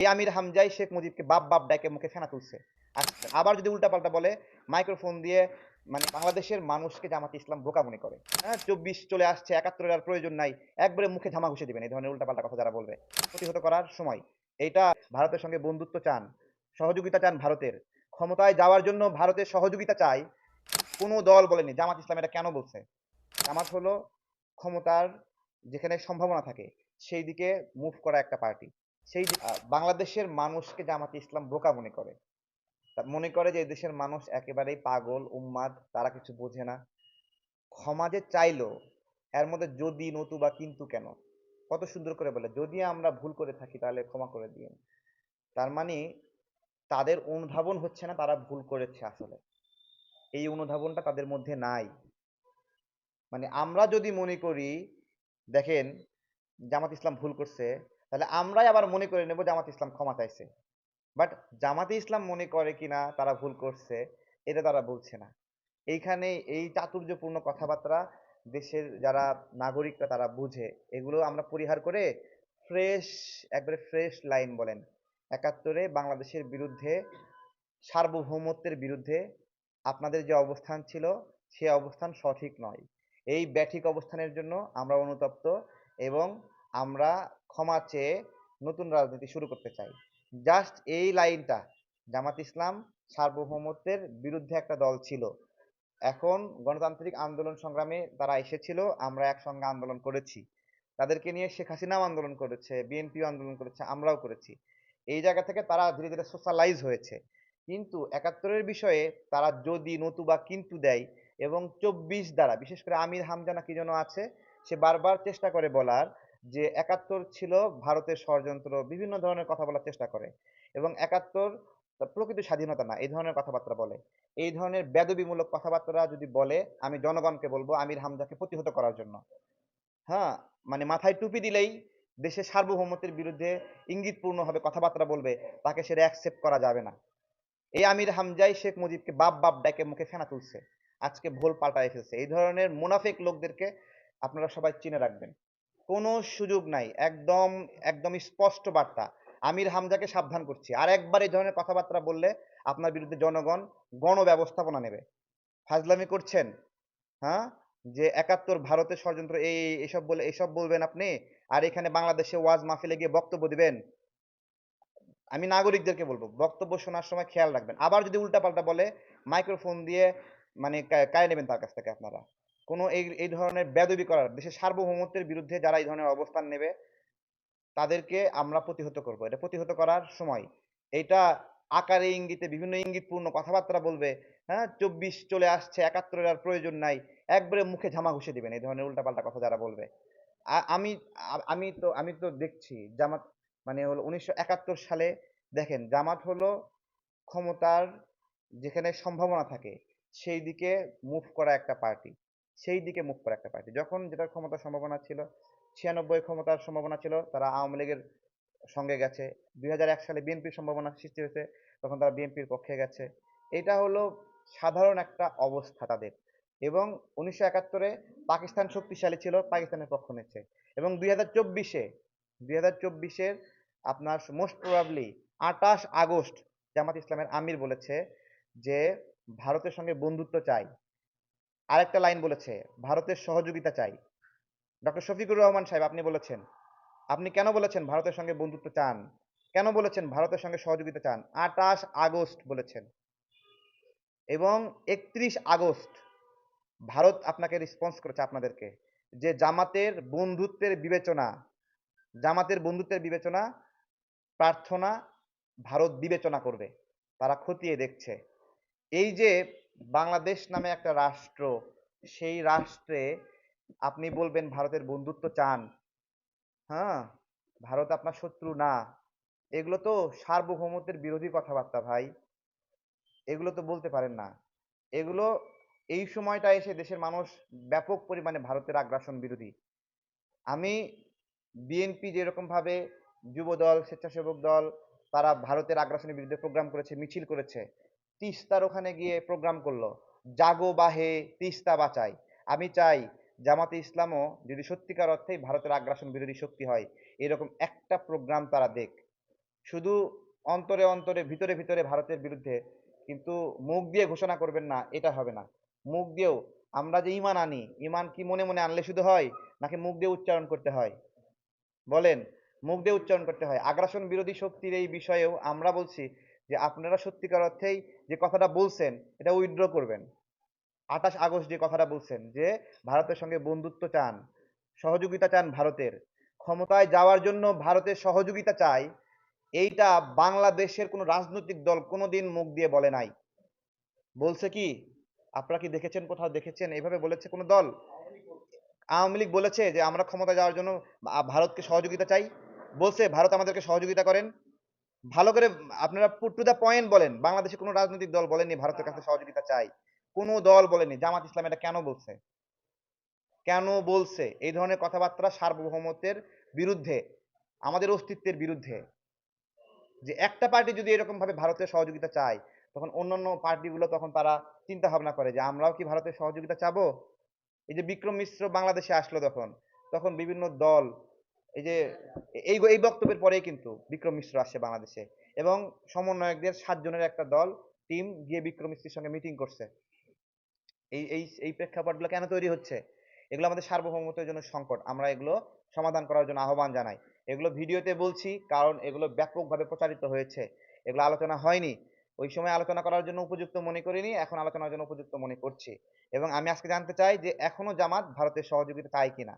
এই আমির হামজাই শেখ মুজিবকে বাপ বাপ ডাকে মুখে ফেনা তুলছে। আবার যদি উল্টাপাল্টা বলে, মাইক্রোফোন দিয়ে মানে বাংলাদেশের মানুষকে জামাত ইসলাম বোকা মনে করে। হ্যাঁ চব্বিশ চলে আসছে, একাত্তরের আর প্রয়োজন নাই, একবারে মুখে ধামা ঘুষে দিবেন, এই ধরনের উল্টাপাল্টা কথা যারা বলবে। প্রতিহত করার সময় এইটা ভারতের সঙ্গে বন্ধুত্ব চান, সহযোগিতা চান ভারতের। ক্ষমতায় যাওয়ার জন্য ভারতের সহযোগিতা চাই। কোনো দল বলেনি, জামাত ইসলাম এটা কেন বলছে? জামাত হলো ক্ষমতার যেখানে সম্ভাবনা থাকে, সেই দিকে মুভ করা একটা পার্টি সেই বাংলাদেশের মানুষকে জামাত ইসলাম বোকা মনে করে মনে করে যে দেশের মানুষ একেবারেই পাগল, উম্মাদ, তারা কিছু বোঝে না। ক্ষমা যে চাইলো, এর মধ্যে যদি নতু বা কিন্তু কেন? কত সুন্দর করে বলে, যদি আমরা ভুল করে থাকি তাহলে ক্ষমা করে দিন তার মানে তাদের অনুধাবন হচ্ছে না তারা ভুল করেছে আসলে। এই অনুধাবনটা তাদের মধ্যে নাই। মানে আমরা যদি মনে করি, দেখেন, জামাত ইসলাম ভুল করছে তাহলে আমরাই আবার মনে করে নেব জামাত ইসলাম ক্ষমা চাইছে। বাট জামাতে ইসলাম মনে করে কিনা, তারা ভুল করছে, এটা তারা বলছে না। এইখানে এই চাতুর্যপূর্ণ কথাবার্তা দেশের যারা নাগরিকরা তারা বুঝে, এগুলো আমরা পরিহার করে ফ্রেশ একবারে ফ্রেশ লাইন বলেন। একাত্তরে বাংলাদেশের বিরুদ্ধে, সার্বভৌমত্বের বিরুদ্ধে আপনাদের যে অবস্থান ছিল, সে অবস্থান সঠিক নয়। এই ব্যাঠিক অবস্থানের জন্য আমরা অনুতপ্ত এবং আমরা ক্ষমা চেয়ে নতুন রাজনীতি শুরু করতে চাই। জাস্ট এই লাইনটা, জামাত ইসলাম সার্বভৌমত্বের বিরুদ্ধে একটা দল ছিল। এখন গণতান্ত্রিক আন্দোলন সংগ্রামে তারা এসেছিল, আমরা একসঙ্গে আন্দোলন করেছি। তাদেরকে নিয়ে শেখ হাসিনাও আন্দোলন করেছে, বিএনপিও আন্দোলন করেছে, আমরাও করেছি। এই জায়গা থেকে তারা ধীরে ধীরে সোশ্যালাইজ হয়েছে। কিন্তু একাত্তরের বিষয়ে তারা যদি নতুবা কিন্তু দেয় এবং চব্বিশ দ্বারা, বিশেষ করে আমির হামজা না কি যেন আছে, সে বারবার চেষ্টা করে বলার যে একাত্তর ছিল ভারতের ষড়যন্ত্র, বিভিন্ন ধরনের কথা বলার চেষ্টা করে এবং একাত্তর প্রকৃত স্বাধীনতা না, এই ধরনের কথাবার্তা বলে। এই ধরনের বেদবিমূলক কথাবার্তা যদি বলে, আমি জনগণকে বলব আমির হামজাকে প্রতিহত করার জন্য। হ্যাঁ? মানে মাথায় টুপি দিলেই দেশের সার্বভৌমত্বের বিরুদ্ধে ইঙ্গিতপূর্ণভাবে কথাবার্তা বলবে, তাকে সেটা অ্যাকসেপ্ট করা যাবে না। এই আমির হামজাই শেখ মুজিবকে বাপ বাপ ডাকে মুখে ফেনা তুলছে। আজকে ভুল পাল্টায় ফেলছে। এই ধরনের মুনাফিক লোকদেরকে আপনারা সবাই চিনে রাখবেন। কোনো সুযোগ নাই। একদম একদম স্পষ্ট বার্তা। আমির হামজাকে সাবধান করছি। আর একবার এই ধরনের কথাবার্তা বললে আপনার বিরুদ্ধে জনগণ গণ ব্যবস্থাপনা নেবে। ফাজলামি করছেন হ্যাঁ? যে একাত্তর ভারতের ষড়যন্ত্র, এই, এসব বলে, এসব বলবেন আপনি? আর এখানে বাংলাদেশে ওয়াজ মাহফিলে গিয়ে বক্তব্য দিবেন? আমি নাগরিকদেরকে বলব, বক্তব্য শোনার সময় খেয়াল রাখবেন। আবার যদি উল্টাপাল্টা বলে, মাইক্রোফোন দিয়ে মানে কায় নেবেন তার কাছ থেকে আপনারা? কোনো এই এই ধরনের বেদবি করার, দেশের সার্বভৌমত্বের বিরুদ্ধে যারা এই ধরনের অবস্থান নেবে, তাদেরকে আমরা প্রতিহত করব। এটা প্রতিহত করার সময়। এইটা আকারে ইঙ্গিতে, বিভিন্ন ইঙ্গিতপূর্ণ কথাবার্তা বলবে হ্যাঁ? চব্বিশ চলে আসছে, একাত্তরের আর প্রয়োজন নাই। একবারে মুখে ঝামা ঘুষে দিবেন এই ধরনের উল্টাপাল্টা কথা যারা বলবে। আমি আমি তো আমি তো দেখছি, জামাত মানে হলো উনিশশো একাত্তর সালে দেখেন, জামাত হলো ক্ষমতার যেখানে সম্ভাবনা থাকে, সেই দিকে মুভ করা একটা পার্টি সেই দিকে মুভ করা একটা পার্টি যখন যেটার ক্ষমতার সম্ভাবনা ছিল, ছিয়ানব্বই ক্ষমতার সম্ভাবনা ছিল, তারা আওয়ামী লীগের সঙ্গে গেছে। দুই হাজার এক সালে বিএনপির সম্ভাবনা সৃষ্টি হয়েছে, তখন তারা বিএনপির পক্ষে গেছে। এটা হলো সাধারণ একটা অবস্থা তাদের। এবং উনিশশো একাত্তরে পাকিস্তান শক্তিশালী ছিল, পাকিস্তানের পক্ষ নিচ্ছে। এবং দুই হাজার চব্বিশে, দুই হাজার চব্বিশের আপনার মোস্ট প্রবাবলি আঠাশ আগস্ট জামাত ইসলামের আমির বলেছে যে, ভারতের সঙ্গে বন্ধুত্ব চাই। আরেকটা লাইন বলেছে, ভারতের সহযোগিতা চাই। ডক্টর শফিকুর রহমান সাহেব, আপনি বলেছেন, আপনি কেন বলেছেন ভারতের সঙ্গে বন্ধুত্ব চান? কেন বলেছেন ভারতের সঙ্গে সহযোগিতা চান? আঠাশ আগস্ট বলেছেন। এবং একত্রিশ আগস্ট ভারত আপনাকে রেসপন্স করেছে আপনাদেরকে, যে জামাতের বন্ধুত্বের বিবেচনা, জামাতের বন্ধুত্বের বিবেচনা, প্রার্থনা ভারত বিবেচনা করবে। তারা খতিয়ে দেখছে। এই যে বাংলাদেশ নামে একটা রাষ্ট্র, সেই রাষ্ট্রে আপনি বলবেন ভারতের বন্ধুত্ব চান। হ্যাঁ? ভারত আপনার শত্রু না। এগুলো তো সার্বভৌমত্বের বিরোধী কথাবার্তা ভাই। এগুলো তো বলতে পারেন না। এগুলো, এই সময়টা এসে দেশের মানুষ ব্যাপক পরিমাণে ভারতের আগ্রাসন বিরোধী। আমি বিএনপি যেরকম ভাবে যুব দল স্বেচ্ছাসেবক দল, তারা ভারতের আগ্রাসনের বিরুদ্ধে প্রোগ্রাম করেছে, মিছিল করেছে তিস্তার ওখানে গিয়ে প্রোগ্রাম করল। জাগো বাহে তিস্তা বাঁচাই। আমি চাই জামাতে ইসলামও যদি সত্যিকার অর্থেই ভারতের আগ্রাসন বিরোধী শক্তি হয়, এরকম একটা প্রোগ্রাম তারা দেখ। শুধু অন্তরে অন্তরে, ভিতরে ভিতরে ভারতের বিরুদ্ধে কিন্তু মুখ দিয়ে ঘোষণা করবেন না, এটা হবে না। মুখ দিয়েও আমরা যে ইমান আনি ইমান কি মনে মনে আনলে শুধু হয়, নাকি মুখ দিয়ে উচ্চারণ করতে হয়? বলেন, মুখ দিয়ে উচ্চারণ করতে হয়। আগ্রাসন বিরোধী শক্তির এই বিষয়েও আমরা বলছি যে আপনারা সত্যিকার অর্থেই যে কথাটা বলছেন, এটা উইথড্র করবেন। আঠাশ আগস্ট যে কথাটা বলছেন, যে ভারতের সঙ্গে বন্ধুত্ব চান, সহযোগিতা চান ভারতের, ক্ষমতায় যাওয়ার জন্য ভারতের সহযোগিতা চাই, এইটা বাংলাদেশের কোনো রাজনৈতিক দল কোনোদিন মুখ দিয়ে বলে নাই। বলছে কি? আপনারা কি দেখেছেন কোথাও দেখেছেন? এভাবে বলেছে কোনো দল? আওয়ামী লীগ বলেছে যে আমরা ক্ষমতা যাওয়ার জন্য ভারতকে সহযোগিতা চাই। বলছে, ভারত আমাদেরকে সহযোগিতা করেন। ভালো করে আপনারা পুট টু দ্য পয়েন্ট বলেন। বাংলাদেশে কোনো রাজনৈতিক দল বলেনি ভারতের কাছে সহযোগিতা চাই। কোনো দল বলেনি জামাত ইসলাম এটা কেন বলছে? কেন বলছে? এই ধরনের কথাবার্তা সার্বভৌমত্বের বিরুদ্ধে, আমাদের অস্তিত্বের বিরুদ্ধে। যে একটা পার্টি যদি এরকম ভাবে ভারতের সহযোগিতা চায়, তখন অন্যান্য পার্টিগুলো তখন তারা চিন্তা ভাবনা করে যে আমরাও কি ভারতের সহযোগিতা চাবো? এই যে বিক্রম মিশ্র বাংলাদেশে আসলো তখন তখন বিভিন্ন দল এই যে, এই এই বক্তব্যের পরেই কিন্তু বিক্রম মিশ্র আসছে বাংলাদেশে এবং সমন্বয়কদের সাতজনের একটা দল টিম গিয়ে বিক্রম মিশ্রের সঙ্গে মিটিং করছে। এই এই এই প্রেক্ষাপটগুলো কেন তৈরি হচ্ছে? এগুলো আমাদের সার্বভৌমত্বের জন্য সংকট। আমরা এগুলো সমাধান করার জন্য আহ্বান জানাই। এগুলো ভিডিওতে বলছি কারণ এগুলো ব্যাপকভাবে প্রচারিত হয়েছে। এগুলো আলোচনা হয়নি। ওই সময় আলোচনা করার জন্য উপযুক্ত মনে করিনি, এখন আলোচনার জন্য উপযুক্ত মনে করছি। এবং আমি আজকে জানতে চাই যে এখনও জামাত ভারতের সহযোগিতা চায় কিনা?